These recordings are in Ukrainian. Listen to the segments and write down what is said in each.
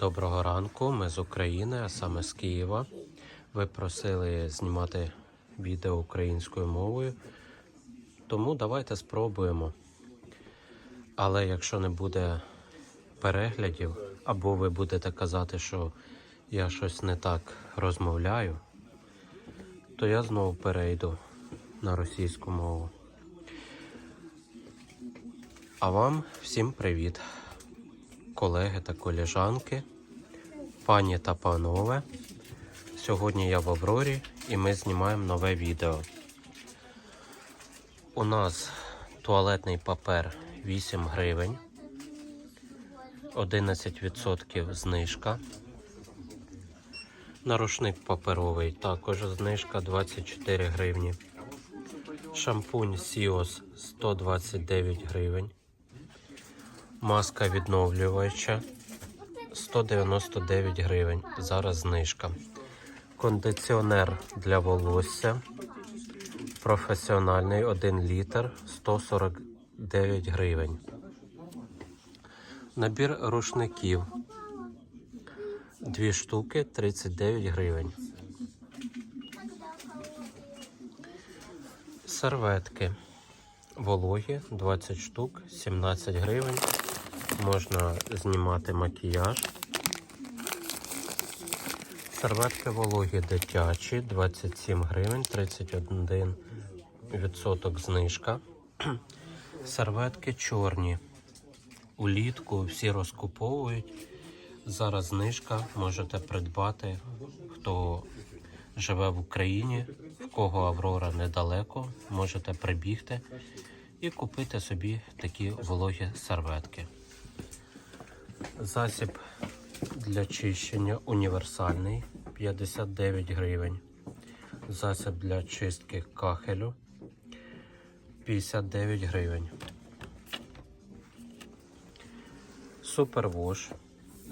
Доброго ранку, ми з України, а саме з Києва. Ви просили знімати відео українською мовою, тому давайте спробуємо. Але якщо не буде переглядів, або ви будете казати, що я щось не так розмовляю, то я знову перейду на російську мову. А вам всім привіт, колеги та коліжанки, пані та панове. Сьогодні я в Аврорі і ми знімаємо нове відео. У нас туалетний папер 8 гривень, 11% знижка. Нарушник паперовий також знижка 24 гривні. Шампунь Сіос 129 гривень. Маска відновлювача 199 гривень. Зараз знижка. Кондиціонер для волосся. Професіональний 1 літр 149 гривень. Набір рушників. Дві штуки 39 гривень. Серветки. Вологі 20 штук, 17 гривень. Можна знімати макіяж. Серветки вологі дитячі, 27 гривень, 31% знижка. Серветки чорні. Улітку всі розкуповують. Зараз знижка можете придбати, хто живе в Україні, в кого Аврора недалеко, можете прибігти і купити собі такі вологі серветки. Засіб для чищення універсальний 59 гривень. Засіб для чистки кахелю 59 гривень. Супервош.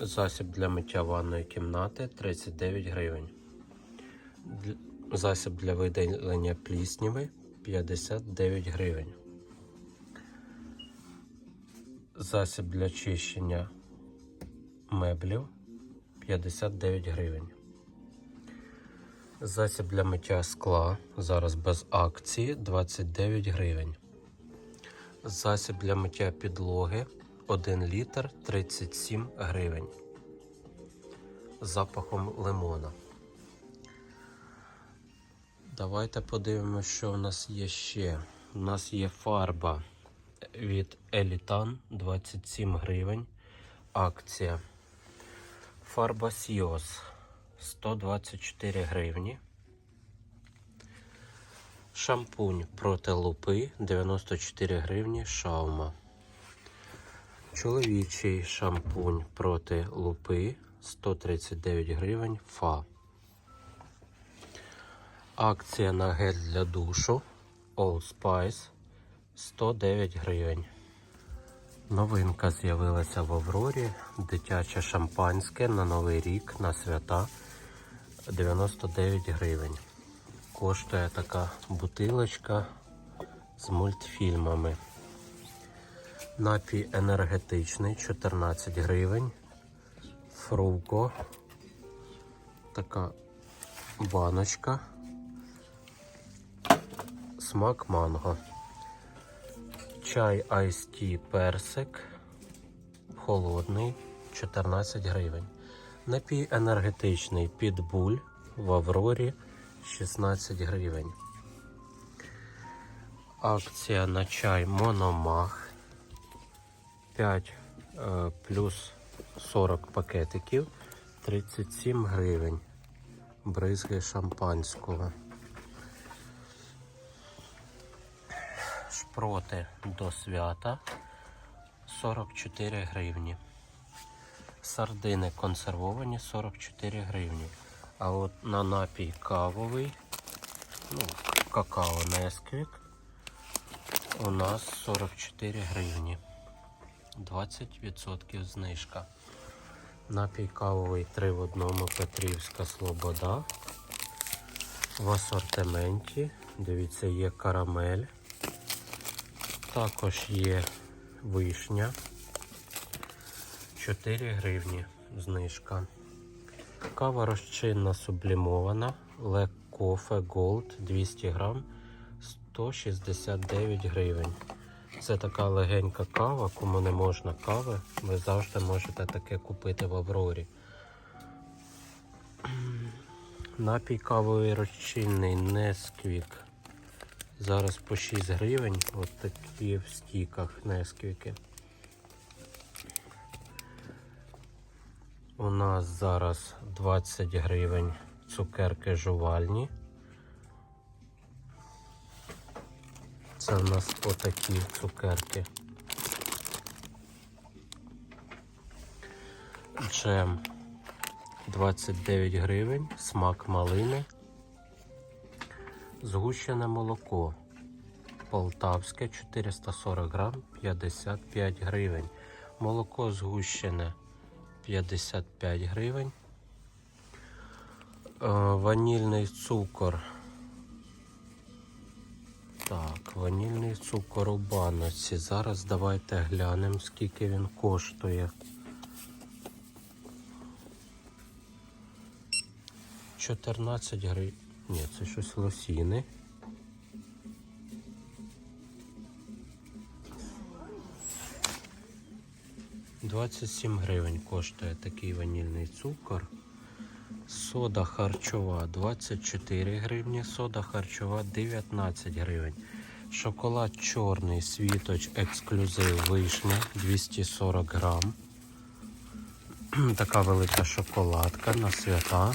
Засіб для миття ванної кімнати 39 гривень. Засіб для видалення плісніви 59 гривень. Засіб для чищення меблів 59 гривень. Засіб для миття скла зараз без акції 29 гривень. Засіб для миття підлоги 1 літр 37 гривень. Запахом лимона. Давайте подивимося, що у нас є ще. У нас є фарба від Елітан 27 гривень. Акція. Фарба Сіос 124 гривні. Шампунь проти лупи 94 гривні шаума. Чоловічий шампунь проти лупи 139 гривень фа. Акція на гель для душу Old Spice 109 гривень. Новинка з'явилася в Аврорі. Дитяче шампанське на Новий рік на свята 99 гривень. Коштує така бутилочка з мультфільмами. Напій енергетичний 14 гривень. Фруко. Така баночка. Смак манго. Чай Ice персик. Холодний 14 гривень. Напій енергетичний підбуль в Аврорі 16 гривень. Акція на чай Мономах 5 е, плюс 40 пакетиків 37 гривень. Бризги шампанського. Шпроти до свята 44 гривні. Сардини консервовані 44 гривні. А от на напій кавовий, ну, какао Несквік, у нас 44 гривні. 20% знижка. Напій кавовий 3 в одному Петрівська Слобода. В асортименті. Дивіться, є карамель. Також є вишня 4 гривні знижка. Кава розчинна сублімована. Лек Кофе Gold 200 грам 169 гривень. Це така легенька кава, кому не можна кави, ви завжди можете таке купити в Аврорі. Напій кавовий розчинний Несквік. Зараз по 6 гривень. От такі в стіках Несквіки. У нас зараз 20 гривень цукерки жувальні. Це в нас отакі цукерки. Джем 29 гривень, смак малини. Згущене молоко. Полтавське 440 грам 55 гривень. Молоко згущене 55 гривень. Е, Ванільний цукор. Так, ванільний цукор у баночці. Зараз давайте глянемо, скільки він коштує. 14 гривень. Ні, це щось лосіни. Двадцять сім гривень коштує такий ванільний цукор. Сода харчова 24 гривні, сода харчова 19 гривень. Шоколад чорний світоч ексклюзив вишня 240 грам. Така велика шоколадка на свята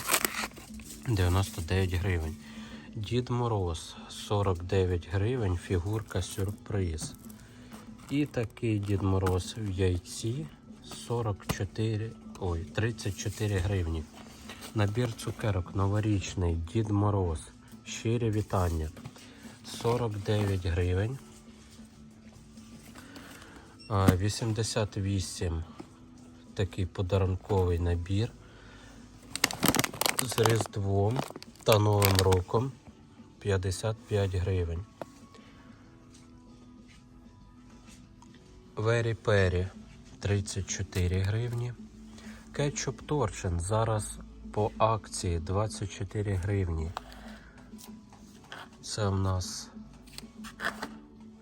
99 гривень. Дід Мороз 49 гривень, фігурка сюрприз. І такий Дід Мороз в яйці 44, ой, 34 гривні. Набір цукерок новорічний Дід Мороз. Щирі вітання. 49 гривень. 88 такий подарунковий набір з Різдвом та Новим роком 55 гривень. Вері Пері 34 гривні. Кетчуп Торчин зараз по акції 24 гривні. Це в нас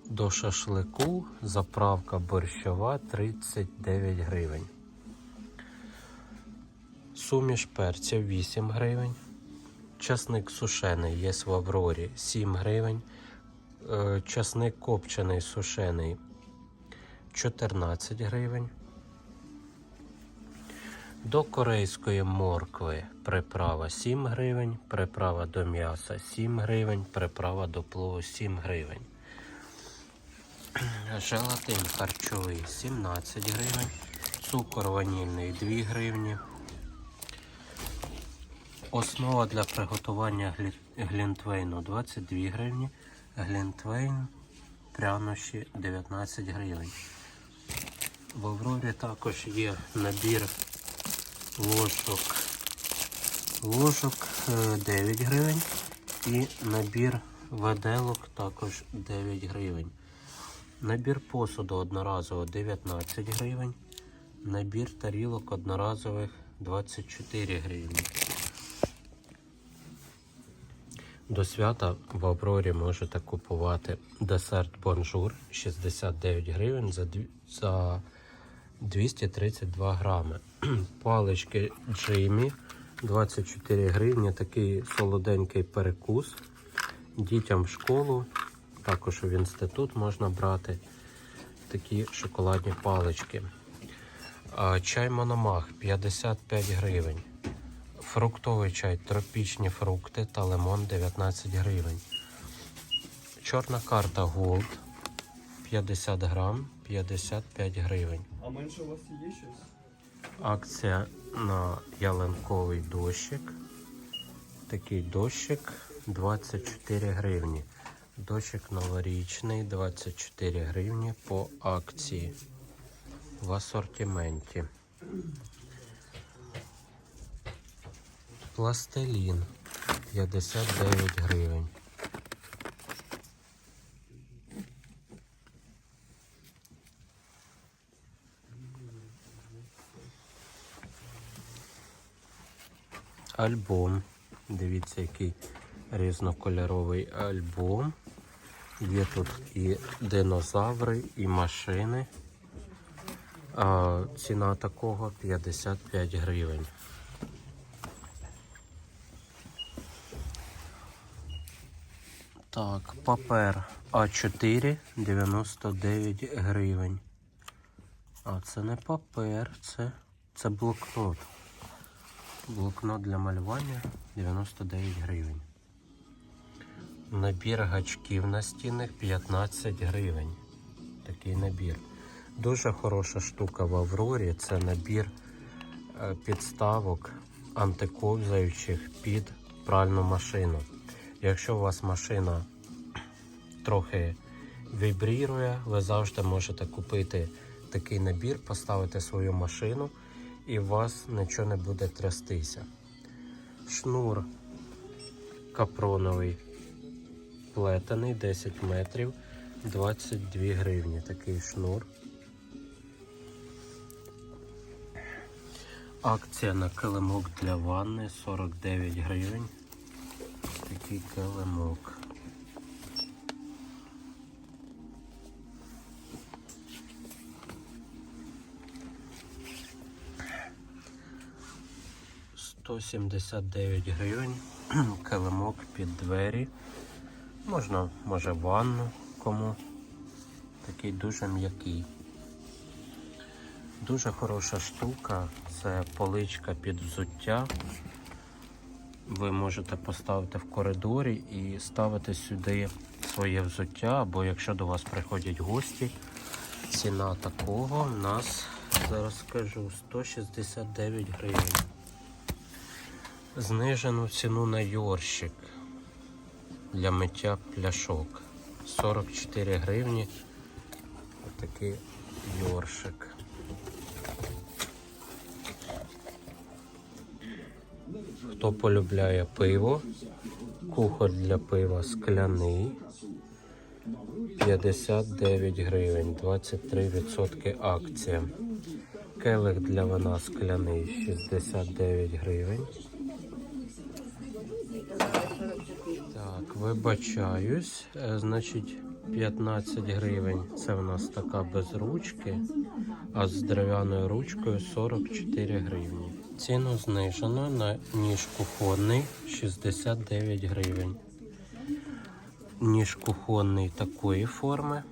до шашлику заправка борщова 39 гривень. Суміш перців 8 гривень. Часник сушений є в Аврорі 7 гривень. Е, Часник копчений сушений 14 гривень. До корейської моркви приправа 7 гривень, приправа до м'яса 7 гривень, приправа до плову 7 гривень. Желатин харчовий 17 гривень, цукор ванільний 2 гривні. Основа для приготування глінтвейну 22 гривні, глінтвейн прянощі 19 гривень. В Аврорі також є набір ложок. Ложок е, 9 гривень і набір веделок також 9 гривень. Набір посуду одноразово 19 гривень. Набір тарілок одноразових 24 гривні. До свята в Аврорі можете купувати десерт бонжур 69 гривень за, за 232 грами. Палички Джимі 24 гривні. Такий солоденький перекус. Дітям в школу, також в інститут можна брати такі шоколадні палички. Чай Мономах 55 гривень. Фруктовий чай, тропічні фрукти та лимон 19 гривень. Чорна карта Gold 50 грам 55 гривень. А менше у вас є щось? Акція на ялинковий дощик. Такий дощик 24 гривні. Дощик новорічний 24 гривні по акції в асортименті. Пластилін 59 гривень. Альбом. Дивіться, який різнокольоровий альбом. Є тут і динозаври, і машини. А Ціна такого 55 гривень. Так, папер А4 99 гривень. А це не папер, це, це блокнот. Блокнот для малювання 99 гривень. Набір гачків настінних 15 гривень. Такий набір. Дуже хороша штука в Аврорі. Це набір е, підставок антиковзаючих під пральну машину. Якщо у вас машина трохи вібрірує, ви завжди можете купити такий набір, поставити свою машину і у вас нічого не буде трястися. Шнур капроновий плетений 10 метрів 22 гривні. Такий шнур. Акція на килимок для ванни 49 гривень. Такий килимок. Сто сімдесят дев'ять гривень. Килимок під двері. Можна, може, ванну кому. Такий дуже м'який. Дуже хороша штука. Це поличка під взуття. Ви можете поставити в коридорі і ставити сюди своє взуття, або якщо до вас приходять гості, ціна такого у нас, зараз скажу, 169 гривень. Знижену ціну на йорщик для миття пляшок. 44 гривні. Отакий йоршик. Хто полюбляє пиво, кухоль для пива скляний 59 гривень, 23% акція. Келих для вина скляний 69 гривень. Так, вибачаюсь. Е, Значить, 15 гривень. Це в нас така без ручки, а з дерев'яною ручкою 44 гривні. Ціну знижено на ніж кухонний 69 гривень. Ніж кухонний такої форми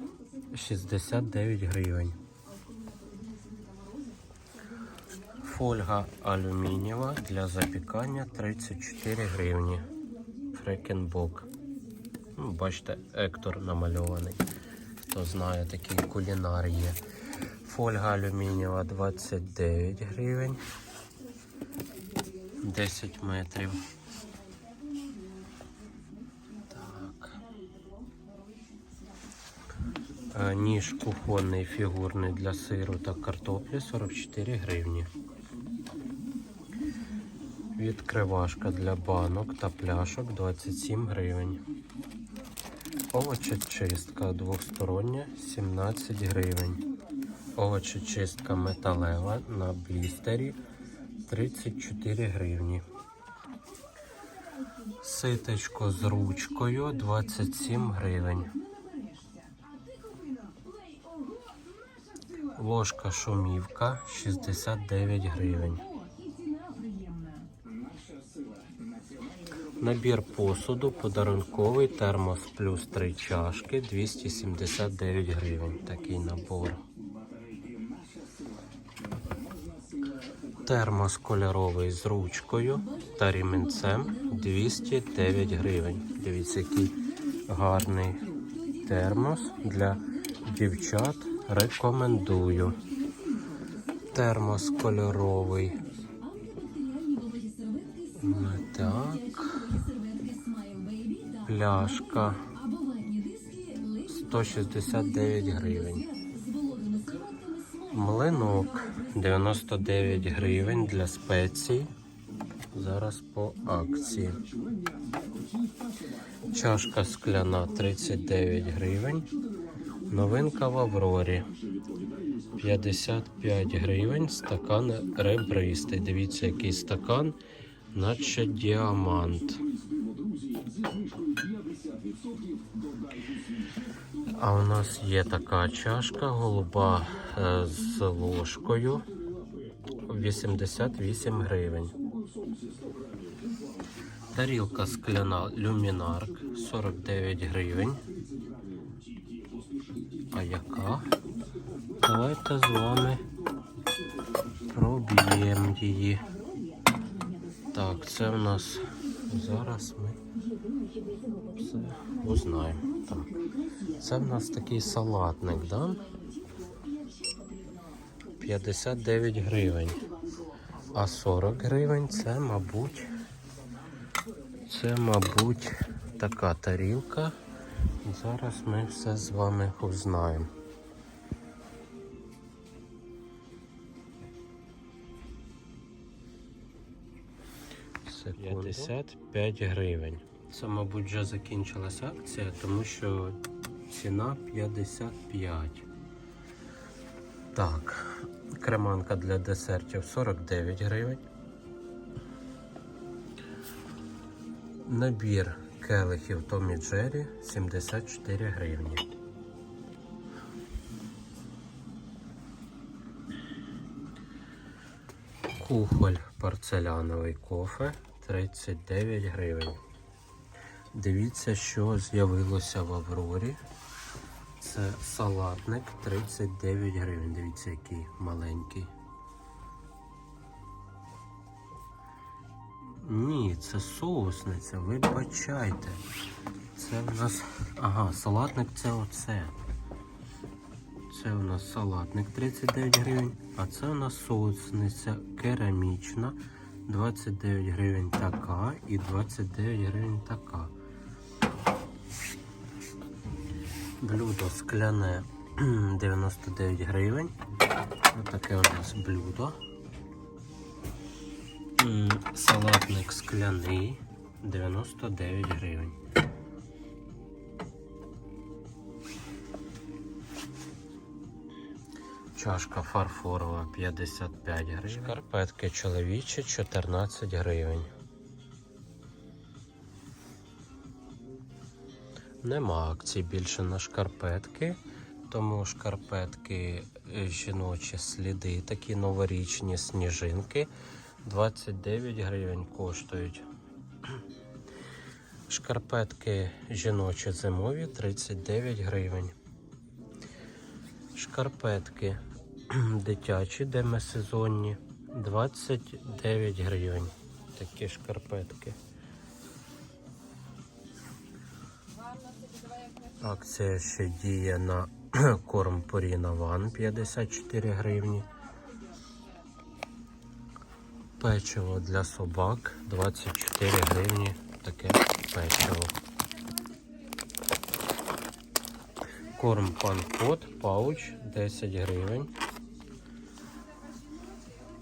69 гривень. Фольга алюмінієва для запікання 34 гривні. Фрекенбок. Ну, бачите, Ектор намальований. Хто знає, такий кулінар є. Фольга алюмінієва 29 гривень. 10 метрів. Так. Е, Ніж кухонний фігурний для сиру та картоплі 44 гривні. Відкривашка для банок та пляшок 27 гривень. Овочечистка двостороння 17 гривень. Овочечистка металева на блістері 34 гривні. Ситечко з ручкою 27 гривень. Ложка шумівка 69 гривень. Набір посуду подарунковий термос плюс 3 чашки 279 гривень. Такий набор. Термос кольоровий з ручкою та ріменцем 209 гривень. Дивіться, який гарний термос для дівчат. Рекомендую. Термос кольоровий. Не так. Пляшка 169 гривень. Млинок 99 гривень для спецій. Зараз по акції. Чашка скляна 39 гривень. Новинка в Аврорі. 55 гривень. Стакан ребристий. Дивіться, який стакан наче діамант. А у нас є така чашка голуба е, з ложкою 88 гривень. Тарілка скляна люмінарк 49 гривень. А яка? Давайте з вами проб'ємо її. Так, це в нас зараз ми все узнаємо. Так. Це в нас такий салатник, да? 59 гривень. А 40 гривень це, мабуть, це, мабуть, така тарілка. Зараз ми все з вами узнаємо. Секунду. 55 гривень. Це, мабуть, вже закінчилася акція, тому що ціна 55. Так, креманка для десертів 49 гривень. Набір келихів Томі Джері 74 гривні. Кухоль порцеляновий кофе 39 гривень. Дивіться, що з'явилося в Аврорі. Це салатник 39 гривень. Дивіться, який маленький. Ні, це соусниця, вибачайте. Це в нас. Ага, салатник це оце. Це у нас салатник 39 гривень, а це у нас соусниця керамічна 29 гривень така і 29 гривень така. Блюдо скляне 99 гривень. Отаке у нас блюдо. Салатник скляний 99 гривень. Чашка фарфорова 55 гривень. Шкарпетки чоловічі 14 гривень. Нема акцій більше на шкарпетки, тому шкарпетки е, жіночі сліди, такі новорічні сніжинки 29 гривень коштують. Шкарпетки жіночі зимові 39 гривень. Шкарпетки дитячі, демисезонні 29 гривень. Такі шкарпетки. Акція ще діє на корм Purina One 54 гривні. Печиво для собак 24 гривні. Таке печиво. Корм панкот, пауч 10 гривень.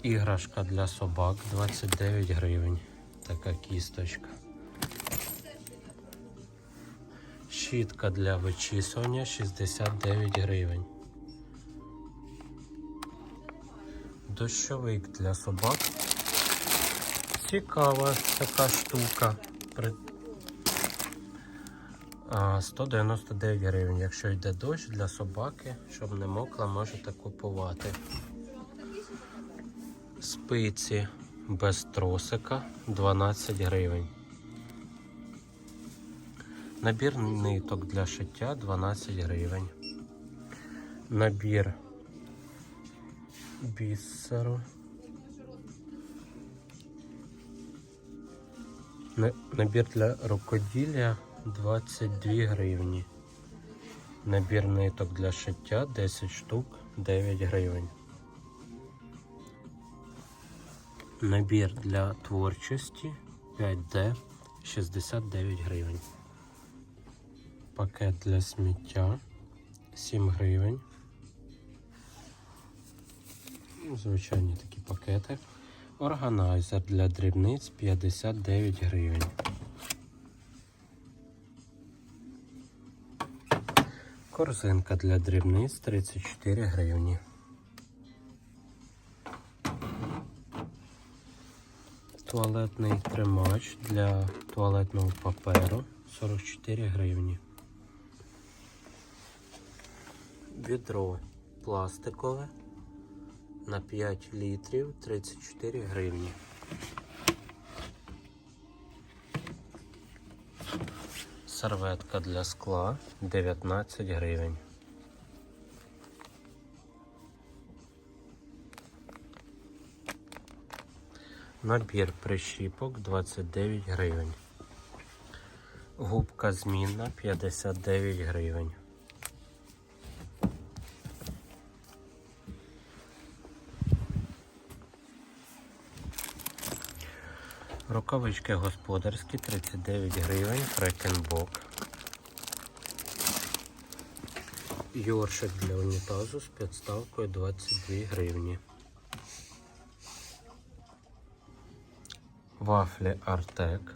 Іграшка для собак 29 гривень. Така кісточка. Щітка для вичісування 69 гривень. Дощовик для собак. Цікава така штука. 199 гривень. Якщо йде дощ для собаки, щоб не мокла, можете купувати. Спиці без тросика 12 гривень. Набір ниток для шиття 12 гривень. Набір бісеру. Набір для рукоділля 22 гривні. Набір ниток для шиття 10 штук 9 гривень. Набір для творчості 5D 69 гривень. Пакет для сміття 7 гривень. Ну, Звичайні такі пакети. Органайзер для дрібниць 59 гривень. Корзинка для дрібниць 34 гривні. Туалетний тримач для туалетного паперу 44 гривні. Відро пластикове на 5 літрів 34 гривні. Серветка для скла 19 гривень. Набір прищіпок 29 гривень. Губка змінна 59 гривень. Рукавички господарські 39 гривень, фрекенбок. Йоршик для унітазу з підставкою 22 гривні. Вафлі Артек.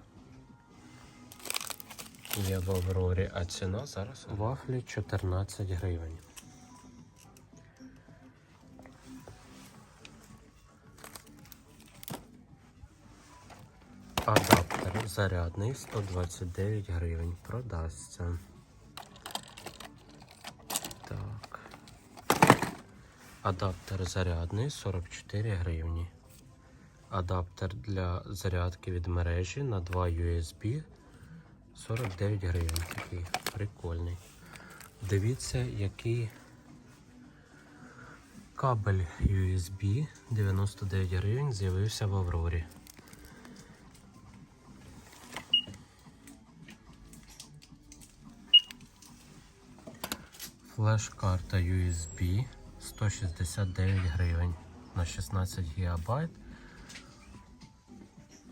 Є в Аврорі, а ціна зараз вафлі 14 гривень. Адаптер зарядний 129 гривень. Продасться. Так. Адаптер зарядний 44 гривні. Адаптер для зарядки від мережі на 2 USB 49 гривень. Такий прикольний. Дивіться, який кабель USB 99 гривень з'явився в Аврорі. Флеш-карта USB 169 гривень на 16 ГБ.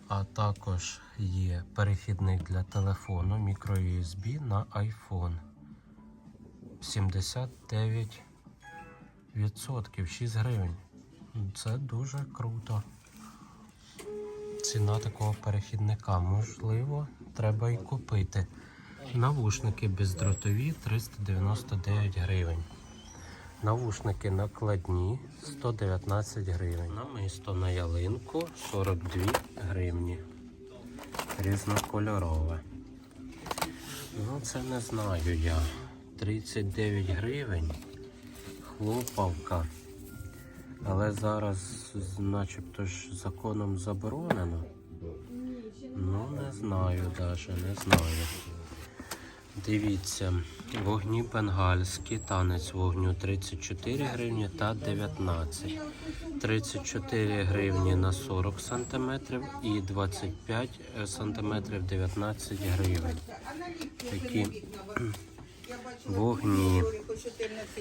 А також є перехідник для телефону microUSB на iPhone. 79 відсотків 6 гривень. Це дуже круто. Ціна такого перехідника. Можливо, треба і купити. Навушники бездротові 399 гривень. Навушники накладні 119 гривень. Намисто на ялинку 42 гривні. Різнокольорове. Ну, це не знаю я. 39 гривень. Хлопавка. Але зараз начебто ж законом заборонено. Ну, не знаю навіть, не знаю. Дивіться, вогні бенгальські, танець вогню 34 гривні та 19. 34 гривні на 40 см і 25 см 19 гривень. Такі вогні.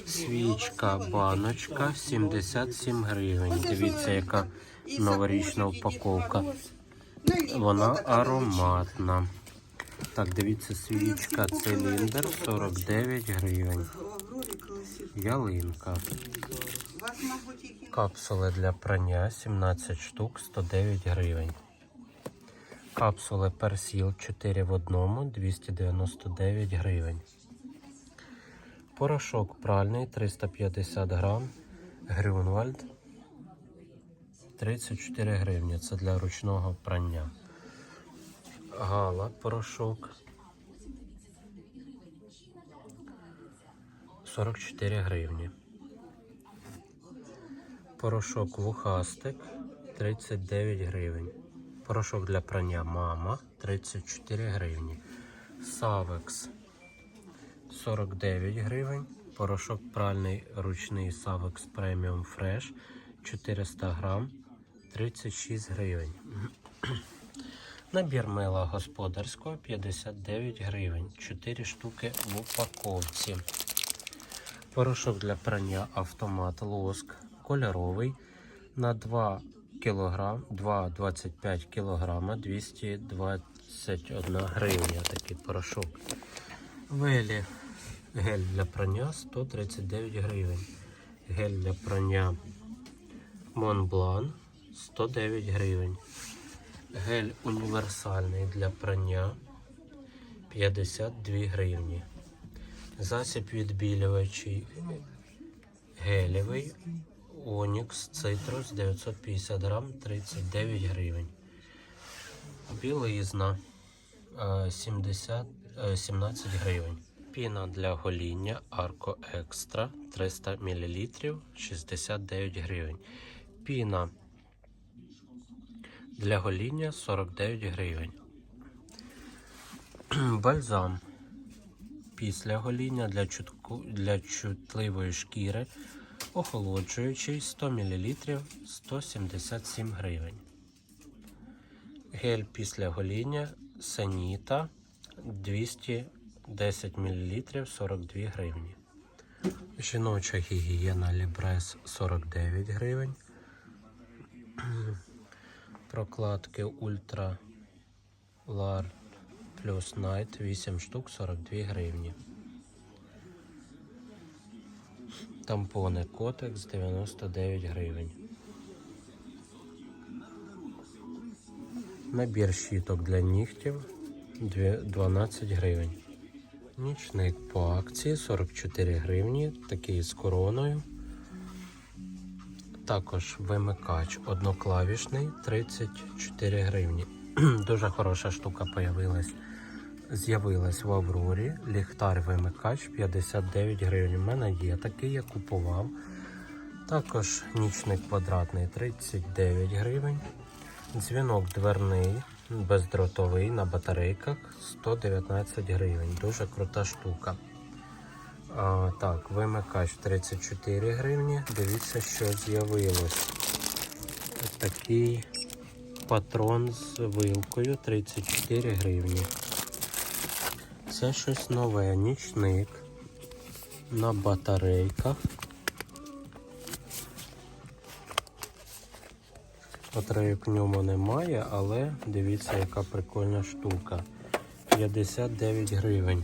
Свічка, баночка 77 гривень. Дивіться, яка новорічна упаковка. Вона ароматна. Так, дивіться, свічка циліндр 49 гривень. Ялинка. Капсули для прання 17 штук 109 гривень. Капсули персіл 4 в одному 299 гривень. Порошок пральний 350 грам. Грюнвальд 34 гривні. Це для ручного прання. Гала порошок 44 гривні. Порошок вухастик 39 гривень. Порошок для прання мама 34 гривні. Савекс 49 гривень. Порошок пральний ручний Савекс Premium Fresh 400 грам 36 гривень. Набір мила господарського 59 гривень. 4 штуки в упаковці. Порошок для прання автомат лоск кольоровий на 2 кг, 2,25 кг 221 гривня. Такий порошок. Велі гель для прання 139 гривень. Гель для прання Монблан 109 гривень. Гель універсальний для прання 52 гривні. Засіб відбілювачий гелєвий Onyx Citrus 950 грам 39 гривень. Білизна е, 70, е, 17 гривень. Піна для гоління Арко Екстра 300 мл 69 гривень. Піна для гоління 49 гривень. Бальзам після гоління для, чутку, для чутливої шкіри, охолоджуючий 100 мл 177 гривень. Гель після гоління Саніта 210 мл 42 гривні. Жіноча гігієна Лібрес 49 гривень. Прокладки Ультра Лар плюс Найт 8 штук 42 гривні. Тампони Котекс 99 гривень. Набір щіток для нігтів 12 гривень. Нічник по акції 44 гривні, такий з короною. Також вимикач одноклавішний 34 гривні. Дуже хороша штука появилась. З'явилась в Аврорі. Ліхтар вимикач 59 гривень. У мене є такий, я купував. Також нічник квадратний 39 гривень. Дзвінок дверний, бездротовий на батарейках 119 гривень. Дуже крута штука. А, так, вимикач 34 гривні. Дивіться, що з'явилось. Такий патрон з вилкою 34 гривні. Це щось нове, нічник на батарейках. Батарейок в ньому немає, але дивіться, яка прикольна штука. 59 гривень.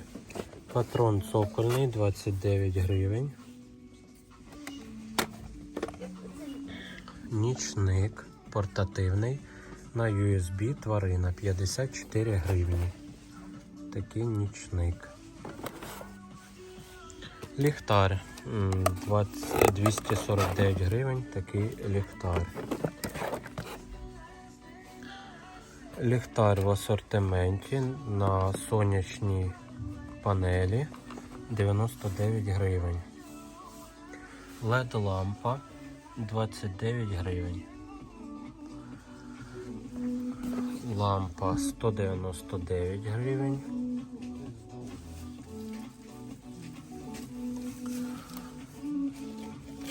Патрон цокольний 29 гривень. Нічник портативний на USB тварина 54 гривні. Такий нічник. Ліхтар 20, 249 гривень. Такий ліхтар. Ліхтар в асортименті на сонячній панелі 99 гривень. LED лампа 29 гривень. Лампа 199 гривень.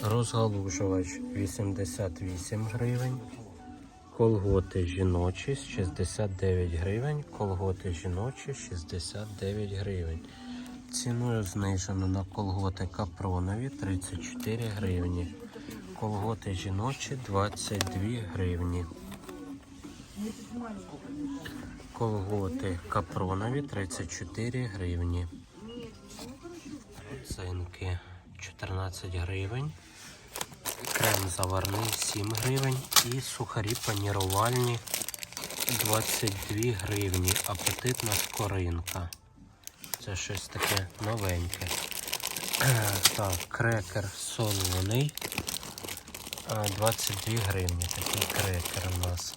Розгалужувач 88 гривень. Колготи жіночі 69 гривень. Колготи жіночі 69 гривень. Ціною знижено на колготи капронові 34 гривні. Колготи жіночі 22 гривні. Колготи капронові 34 гривні. Цинки 14 гривень. Крем заварний 7 гривень і сухарі панірувальні 22 гривні. Апетитна скоринка. Це щось таке новеньке. Так, крекер солоний. 22 гривні. Такий крекер у нас.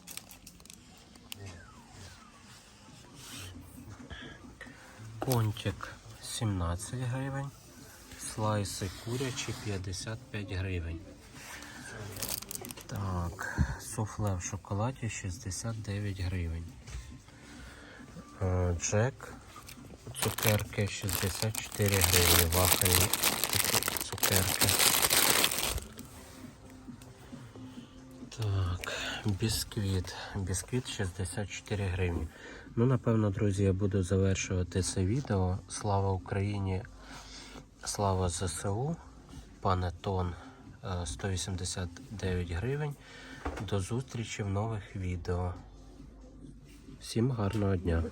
Пончик 17 гривень. Слайси курячі 55 гривень. Так, суфле в шоколаді 69 гривень. Е, Джек, цукерки 64 гривні, вафельні цукерки. Так, бісквіт. Бісквіт 64 гривні. Ну, напевно, друзі, я буду завершувати це відео. Слава Україні! Слава ЗСУ, панетон е, 189 гривень. До зустрічі в нових відео. Всім гарного дня!